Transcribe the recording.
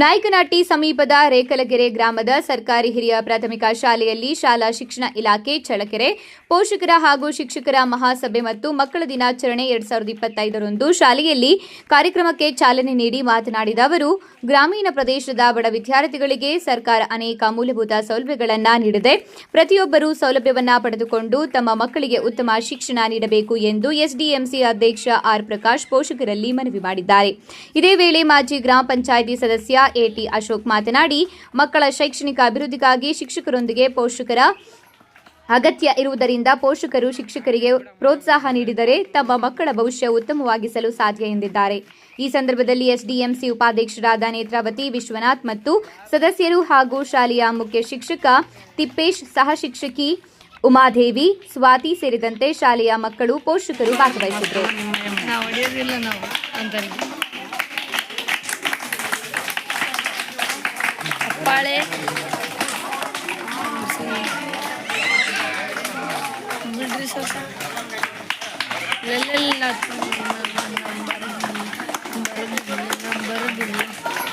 ನಾಯಕನಹಟ್ಟಿ ಸಮೀಪದ ರೇಕಲಗೆರೆ ಗ್ರಾಮದ ಸರ್ಕಾರಿ ಹಿರಿಯ ಪ್ರಾಥಮಿಕ ಶಾಲೆಯಲ್ಲಿ ಶಾಲಾ ಶಿಕ್ಷಣ ಇಲಾಖೆ ಚಳಕೆರೆ ಪೋಷಕರ ಹಾಗೂ ಶಿಕ್ಷಕರ ಮಹಾಸಭೆ ಮತ್ತು ಮಕ್ಕಳ ದಿನಾಚರಣೆ ಎರಡ್ ಸಾವಿರದ ಇಪ್ಪತ್ತೈದರಂದು ಶಾಲೆಯಲ್ಲಿ ಕಾರ್ಯಕ್ರಮಕ್ಕೆ ಚಾಲನೆ ನೀಡಿ ಮಾತನಾಡಿದ ಅವರು, ಗ್ರಾಮೀಣ ಪ್ರದೇಶದ ಬಡ ವಿದ್ಯಾರ್ಥಿಗಳಿಗೆ ಸರ್ಕಾರ ಅನೇಕ ಮೂಲಭೂತ ಸೌಲಭ್ಯಗಳನ್ನು ನೀಡಿದೆ. ಪ್ರತಿಯೊಬ್ಬರೂ ಸೌಲಭ್ಯವನ್ನು ಪಡೆದುಕೊಂಡು ತಮ್ಮ ಮಕ್ಕಳಿಗೆ ಉತ್ತಮ ಶಿಕ್ಷಣ ನೀಡಬೇಕು ಎಂದು ಎಸ್ಡಿಎಂಸಿ ಅಧ್ಯಕ್ಷ ಆರ್ ಪ್ರಕಾಶ್ ಪೋಷಕರಲ್ಲಿ ಮನವಿ ಮಾಡಿದ್ದಾರೆ. ಇದೇ ವೇಳೆ ಮಾಜಿ ಗ್ರಾಮ ಪಂಚಾಯಿತಿ ಸದಸ್ಯ ಎಟಿ ಅಶೋಕ್ ಮಾತನಾಡಿ, ಮಕ್ಕಳ ಶೈಕ್ಷಣಿಕ ಅಭಿವೃದ್ಧಿಗಾಗಿ ಶಿಕ್ಷಕರೊಂದಿಗೆ ಪೋಷಕರ ಅಗತ್ಯ ಇರುವುದರಿಂದ ಪೋಷಕರು ಶಿಕ್ಷಕರಿಗೆ ಪ್ರೋತ್ಸಾಹ ನೀಡಿದರೆ ತಮ್ಮ ಮಕ್ಕಳ ಭವಿಷ್ಯ ಉತ್ತಮವಾಗಿಸಲು ಸಾಧ್ಯ ಎಂದಿದ್ದಾರೆ. ಈ ಸಂದರ್ಭದಲ್ಲಿ ಎಸ್ಡಿಎಂಸಿ ಉಪಾಧ್ಯಕ್ಷರಾದ ನೇತ್ರಾವತಿ ವಿಶ್ವನಾಥ್ ಮತ್ತು ಸದಸ್ಯರು ಹಾಗೂ ಶಾಲೆಯ ಮುಖ್ಯ ಶಿಕ್ಷಕ ತಿಪ್ಪೇಶ್, ಸಹ ಶಿಕ್ಷಕಿ ಉಮಾದೇವಿ, ಸ್ವಾತಿ ಸೇರಿದಂತೆ ಶಾಲೆಯ ಮಕ್ಕಳು ಪೋಷಕರು ಭಾಗವಹಿಸಿದರು आप्पाळे लल्ला नंबर दिला.